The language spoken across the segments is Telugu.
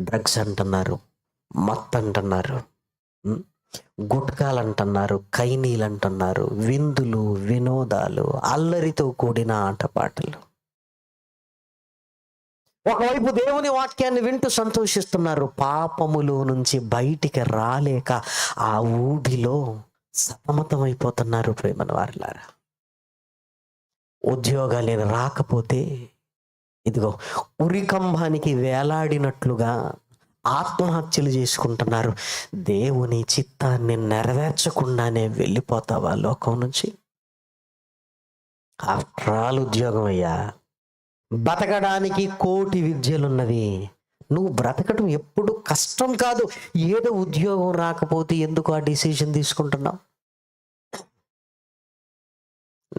డ్రగ్స్ అంటున్నారు మత్ అంటున్నారు గుట్కాలు అంటున్నారు కైనీలు అంటున్నారు విందులు వినోదాలు అల్లరితో కూడిన ఆటపాటలు. ఒకవైపు దేవుని వాక్యాన్ని వింటూ సంతోషిస్తున్నారు పాపములో నుంచి బయటికి రాలేక ఆ ఊబిలో సతమతమైపోతున్నారు ప్రేమను వారిలారా. ఉద్యోగాలు రాకపోతే ఇదిగో ఉరికంబానికి వేలాడినట్లుగా ఆత్మహత్యలు చేసుకుంటున్నారు. దేవుని చిత్తాన్ని నెరవేర్చకుండానే వెళ్ళిపోతావా లోకం నుంచి? ఆఫ్టర్ ఆల్ ఉద్యోగం అయ్యా బతకడానికి కోటి విద్యలున్నవి నువ్వు బ్రతకటం ఎప్పుడు కష్టం కాదు. ఏదో ఉద్యోగం రాకపోతే ఎందుకు ఆ డిసిషన్ తీసుకుంటున్నావు?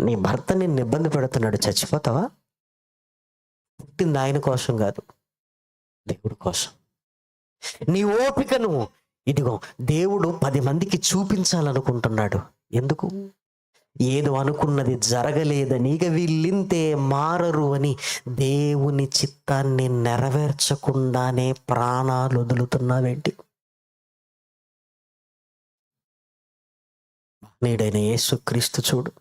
నీ భర్త నిన్ను ఇబ్బంది పెడుతున్నాడు. చచ్చిపోతావా? పుట్టింది ఆయన కోసం కాదు. దేవుడి కోసం. నీ ఓపికను ఇదిగో దేవుడు పది మందికి చూపించాలనుకుంటున్నాడు. ఎందుకు? ఏదో అనుకున్నది జరగలేదని ఇక వీళ్ళింతే మారరు అని దేవుని చిత్తాన్ని నెరవేర్చకుండానే ప్రాణాలు వదులుతున్నావేంటి? నేడైన యేసుక్రీస్తు చూడు.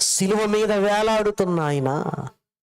శిలువ మీద వేలాడుతున్న ఆయన